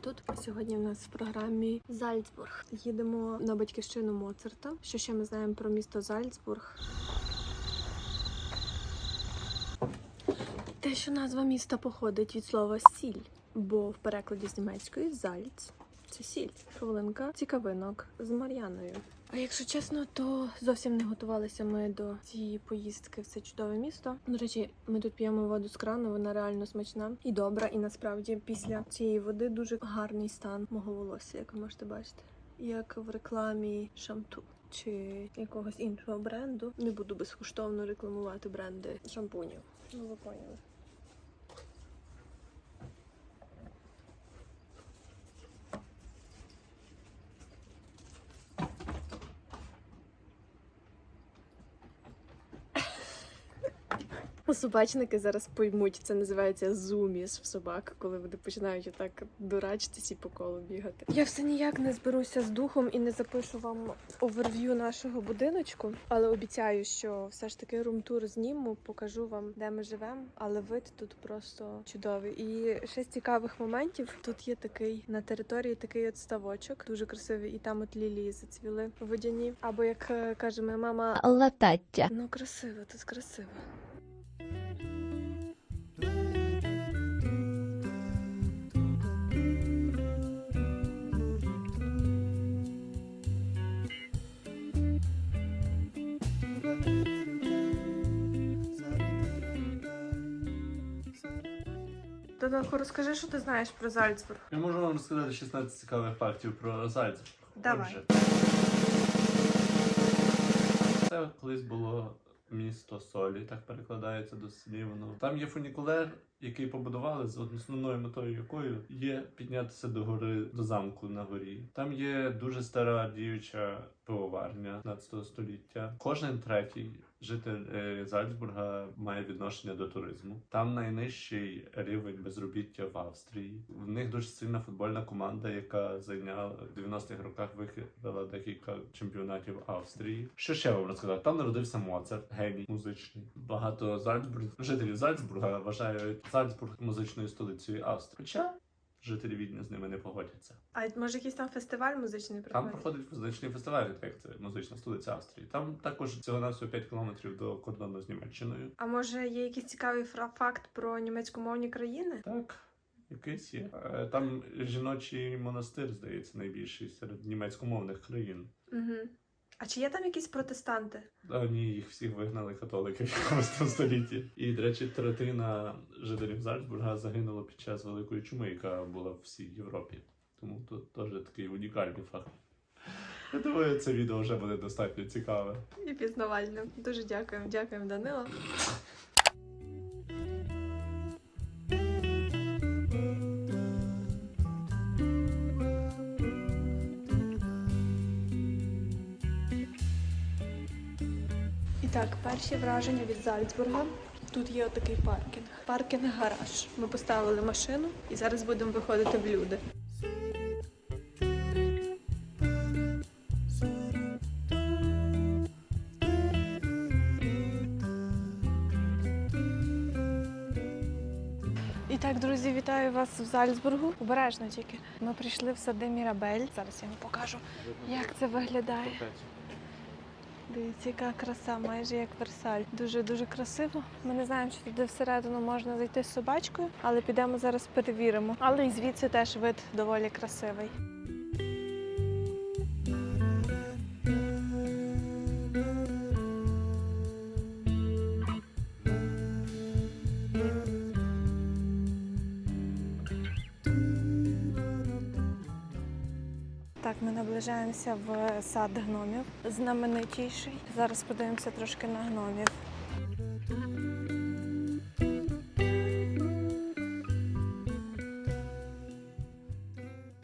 тут. Сьогодні в нас в програмі Зальцбург. Їдемо на батьківщину Моцарта. Що ще ми знаємо про місто Зальцбург? Те, що назва міста походить від слова сіль, бо в перекладі з німецької зальц це сіль. Хвилинка цікавинок з Мар'яною. А якщо чесно, то зовсім не готувалися ми до цієї поїздки в це чудове місто. До речі, ми тут п'ємо воду з крану, вона реально смачна і добра. І насправді після цієї води дуже гарний стан мого волосся, як ви можете бачити, як в рекламі шамту. Чи якогось іншого бренду не буду безкоштовно рекламувати бренди шампунів. Ну ви поняли. Собачники зараз поймуть, це називається зуміс в собак, коли вони починають отак дурачитись і по колу бігати. Я все ніяк не зберуся з духом і не запишу вам оверв'ю нашого будиночку, але обіцяю, що все ж таки румтур зніму, покажу вам, де ми живемо. Але вид тут просто чудовий. І ще з цікавих моментів тут є такий на території такий от ставочок, дуже красивий, і там от лілії зацвіли водяні. Або як е, каже моя мама, латаття. ну красиво, тут красиво. Додатку, розкажи, що ти знаєш про Зальцбург. Я можу вам розказати 16 цікавих фактів про Зальцбург. Давай. Отже, Це колись було місто солі, так перекладається дослівно. Там є фунікулер, який побудували з основною метою якою є піднятися до гори до замку на горі. Там є дуже стара діюча пивоварня 15 століття. Кожен третій житель е, Зальцбурга має відношення до туризму. Там найнижчий рівень безробіття в Австрії. В них дуже сильна футбольна команда, яка зайняла в 90-х роках виграла декілька чемпіонатів Австрії. Що ще вам розказати? Там народився Моцарт, геній музичний. Багато Зальцбург жителів Зальцбурга вважають Зальцбург музичною столицею Австрії. Хоча жителі Відня з ними не погодяться. А може якийсь там фестиваль музичний Там проходить? проходить музичний фестиваль, як це музична столиця Австрії. Там також всього на 5 кілометрів до кордону з Німеччиною. А може є якийсь цікавий факт про німецькомовні країни? Так, якийсь є. Е, Там жіночий монастир, здається, найбільший серед німецькомовних країн. Угу. А чи є там якісь протестанти? А ні, їх всіх вигнали католики в 15 столітті. І, до речі, третина жителів Зальцбурга загинула під час великої чуми, яка була в всій Європі. Тому тут теж такий унікальний факт. Я думаю, це відео вже буде достатньо цікаве. І пізнавально. Дуже дякуємо. Дякуємо, Данило. Так, перші враження від Зальцбурга. Тут є отакий паркінг. Паркінг-гараж. Ми поставили машину і зараз будемо виходити в люди. І так, друзі, вітаю вас в Зальцбургу. Обережно тільки. Ми прийшли в сади Мірабель. Зараз я вам покажу, як це виглядає. Дивіться, яка краса, майже як Версаль. Дуже дуже красиво. Ми не знаємо, чи туди всередину можна зайти з собачкою, але підемо зараз перевіримо. Але і звідси теж вид доволі красивий. Наближаємося в сад гномів, знаменитіший. Зараз подивимося трошки на гномів.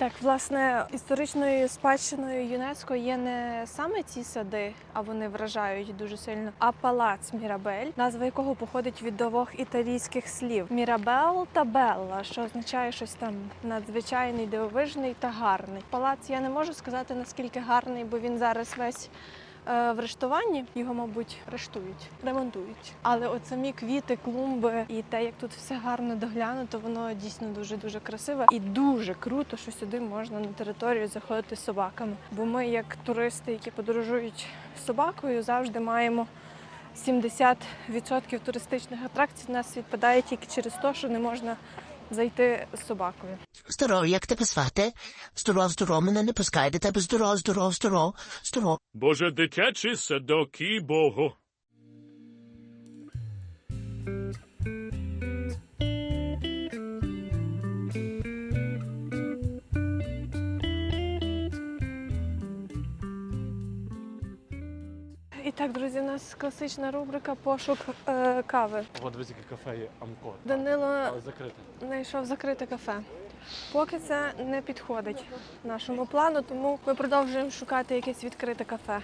Так, власне, історичною спадщиною ЮНЕСКО є не саме ці сади, а вони вражають дуже сильно, а палац Мірабель, назва якого походить від двох італійських слів Мірабел та Белла, що означає щось там надзвичайний, дивовижний та гарний. Палац я не можу сказати наскільки гарний, бо він зараз весь в рештуванні. Його, мабуть, рештують, ремонтують. Але от самі квіти, клумби і те, як тут все гарно доглянуто, воно дійсно дуже дуже красиве і дуже круто, що сюди можна на територію заходити з собаками. Бо ми, як туристи, які подорожують з собакою, завжди маємо 70% туристичних атракцій. Нас відпадає тільки через те, що не можна зайти з собакою. Здоров, як тебе звати? Здоров, здоров, мене не пускай до тебе. Здоров, здоров, здоров, здоров. Боже, дитячий садок і Богу. Так, друзі, у нас класична рубрика пошук е, кави. От дивись, яке кафе є Амко. Данило закрите. знайшов закрите кафе. Поки це не підходить нашому плану, тому ми продовжуємо шукати якесь відкрите кафе.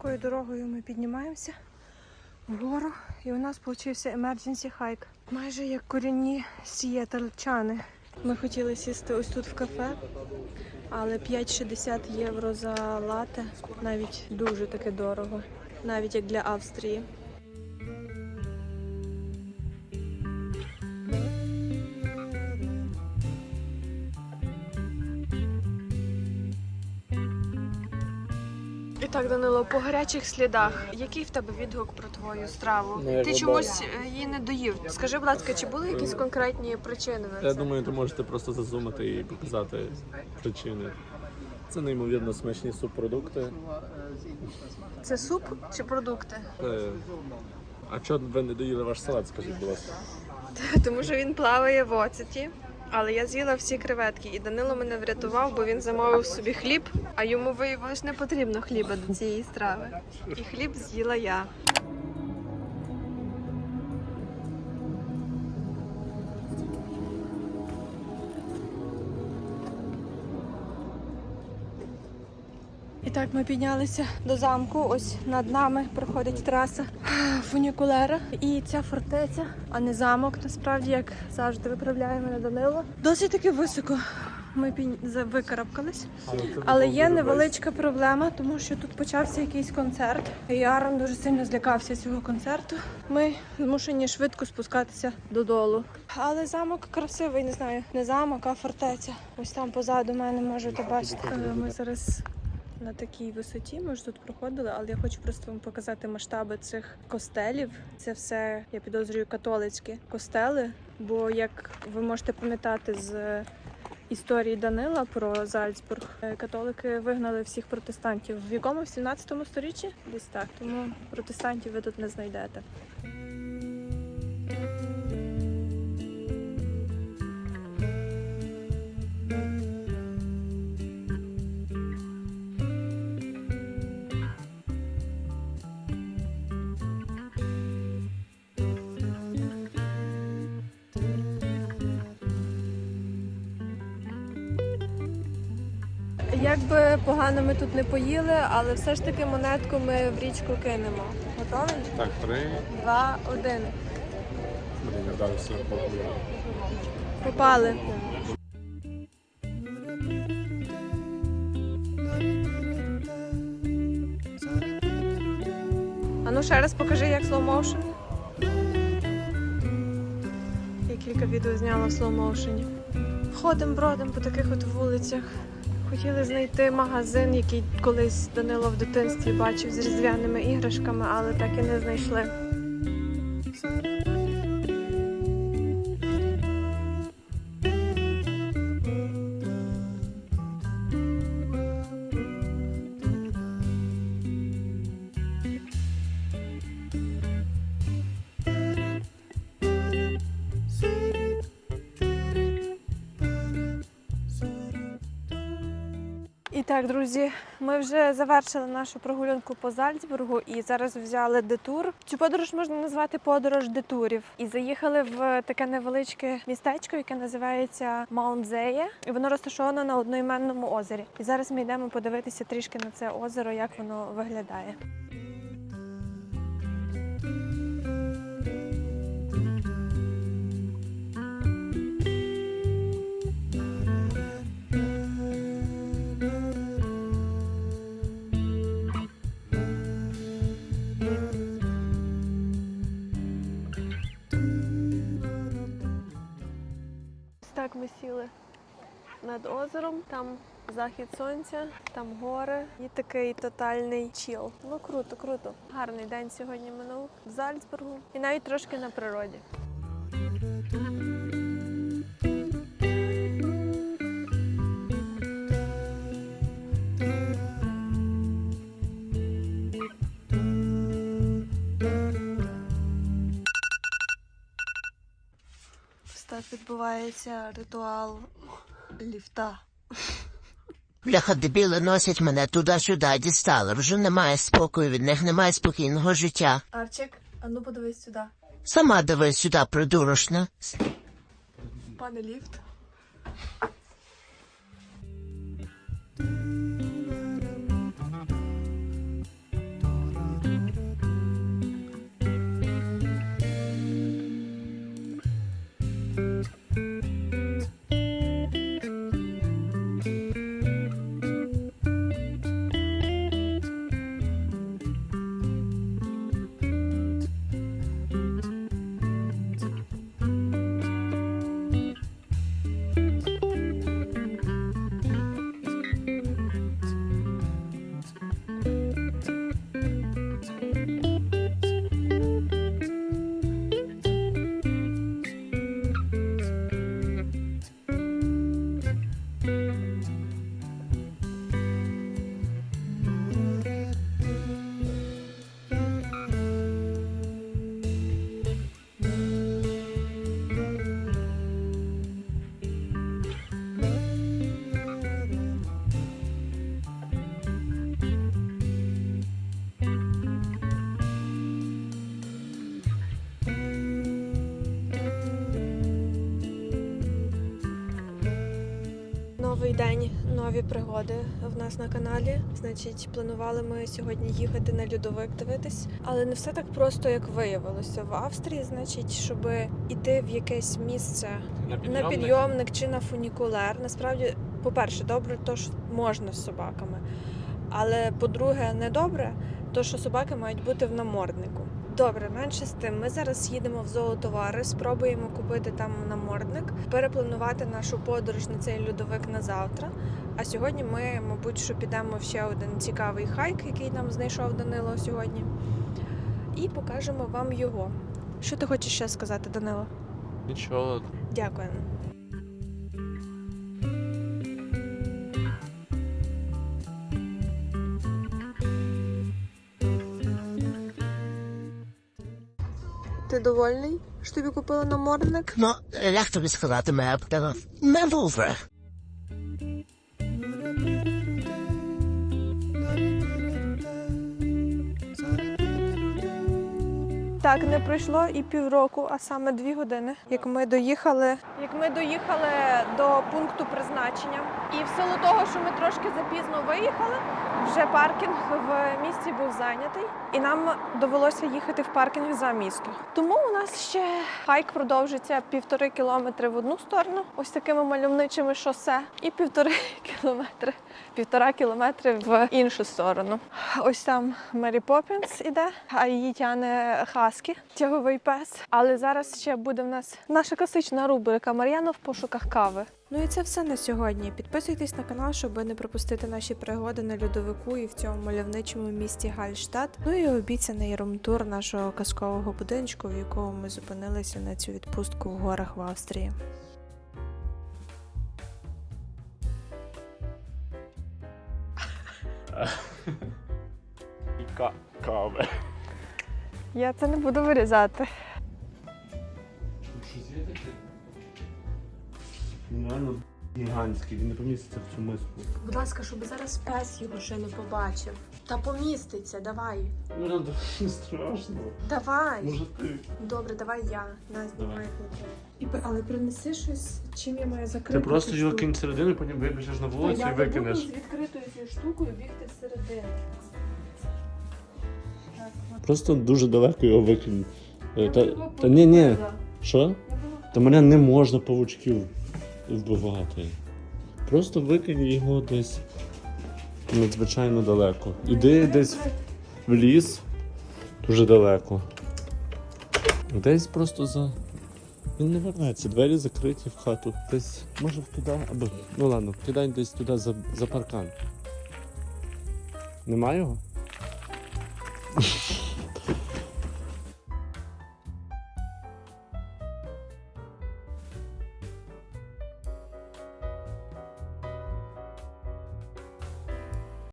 Такою дорогою ми піднімаємося вгору, і у нас вийшов emergency hike. Майже як корінні сієтельчани. Ми хотіли сісти ось тут в кафе, але 5,60 євро за лате навіть дуже таке дорого, навіть як для Австрії. Так, Данило, по гарячих слідах, який в тебе відгук про твою страву? Ну, ти чомусь е, її не доїв. Скажи, будь ласка, чи були якісь конкретні причини на це? Я думаю, ти можете просто зазумати і показати причини. Це неймовірно смачні субпродукти. Це суп чи продукти? Е, А чого ви не доїли ваш салат, скажіть, будь ласка? Тому що він плаває в оцеті. Але я з'їла всі креветки, і Данило мене врятував, бо він замовив собі хліб, а йому виявилось не потрібно хліба до цієї страви. І хліб з'їла я. І так ми піднялися до замку. Ось над нами проходить траса фунікулера. І ця фортеця, а не замок, насправді, як завжди виправляє мене Данило. Досить таки високо. Ми викарабкались. Але є невеличка проблема, тому що тут почався якийсь концерт. І Арон дуже сильно злякався цього концерту. Ми змушені швидко спускатися додолу. Але замок красивий, не знаю, не замок, а фортеця. Ось там позаду мене можете бачити. Е, Ми зараз на такій висоті. Ми ж тут проходили, але я хочу просто вам показати масштаби цих костелів. Це все, я підозрюю, католицькі костели. Бо як ви можете пам'ятати з історії Данила про Зальцбург, е, католики вигнали всіх протестантів. В якому в 17 сторіччі? Десь так. Тому протестантів ви тут не знайдете. Погано ми тут не поїли, але все ж таки монетку ми в річку кинемо. Готовий? Так, три. Два, один. Блін, я дав все Попали. А ну ще раз покажи, як motion. Я кілька відео зняла в motion. Ходимо бродом по таких от вулицях. Хотіли знайти магазин, який колись Данило в дитинстві бачив з різдвяними іграшками, але так і не знайшли. Так, друзі, ми вже завершили нашу прогулянку по Зальцбургу і зараз взяли детур. Цю подорож можна назвати подорож детурів. І заїхали в таке невеличке містечко, яке називається Маунтзеє. І воно розташовано на одноіменному озері. І зараз ми йдемо подивитися трішки на це озеро, як воно виглядає. Над озером. Там захід сонця, там гори і такий тотальний чіл. Ну круто, круто. Гарний день сьогодні минув в Зальцбургу і навіть трошки на природі. Відбувається ритуал ліфта. Бляха дебіли носять мене туди-сюди, дістали. Вже немає спокою від них, немає спокійного життя. Арчик, а ну подивись сюди. Сама дивись сюди, придурочна. Пане ліфт. Новий день, нові пригоди в нас на каналі. Значить, планували ми сьогодні їхати на льодовик дивитись, але не все так просто, як виявилося. В Австрії, значить, щоб іти в якесь місце на підйомник чи на фунікулер. Насправді, по-перше, добре, то що можна з собаками. Але по-друге, не добре, то що собаки мають бути в наморднику. Добре, менше з тим. Ми зараз їдемо в зоотовари, спробуємо купити там намордник, перепланувати нашу подорож на цей льодовик на завтра. А сьогодні ми, мабуть, що підемо в ще один цікавий хайк, який нам знайшов Данило сьогодні, і покажемо вам його. Що ти хочеш ще сказати, Данило? Нічого, Дякую. Ти довольний, що тобі купили намордник? Ну, як тобі сказати, меб? Мебове. Так, не пройшло і півроку, а саме дві години, як ми доїхали. Як ми доїхали до пункту призначення. І в силу того, що ми трошки запізно виїхали, вже паркінг в місті був зайнятий, і нам довелося їхати в паркінг за місто. Тому у нас ще хайк продовжиться півтори кілометри в одну сторону, ось такими мальовничими шосе, і півтори кілометри, півтора кілометри в іншу сторону. Ось там Мері Поппінс іде, а її тяне Хаскі, тяговий пес. Але зараз ще буде в нас наша класична рубрика Мар'яна в пошуках кави. Ну і це все на сьогодні. Підписуйтесь на канал, щоб не пропустити наші пригоди на льодовику і в цьому мальовничому місті Гальштадт. Ну і обіцяний румтур нашого казкового будиночку, в якому ми зупинилися на цю відпустку в горах в Австрії. Кави. Я це не буду вирізати. Є таке? Реально Гігантський, він не поміститься в цю миску. Будь ласка, щоб зараз пес його ще не побачив. Та поміститься, давай. Ну, не страшно. Давай. Може ти. Добре, давай я. На, знімай Давай. І пе- Але принеси щось, чим я маю закрити. Ти просто цю його штуку. кинь всередину, потім вибіжеш на Та вулицю я і викинеш. буду з відкритою цією штукою бігти всередину. Так, от. Просто дуже далеко його викинь. Е, Я Та, та ні, ні. Що? Я Та мене не можна павучків вбивати. Просто викинь його десь надзвичайно далеко. Іди десь в ліс дуже далеко. Десь просто за. Він не вернеться, двері закриті в хату. Десь може туди або. Ну ладно, кидай десь туди за, за паркан. Нема його?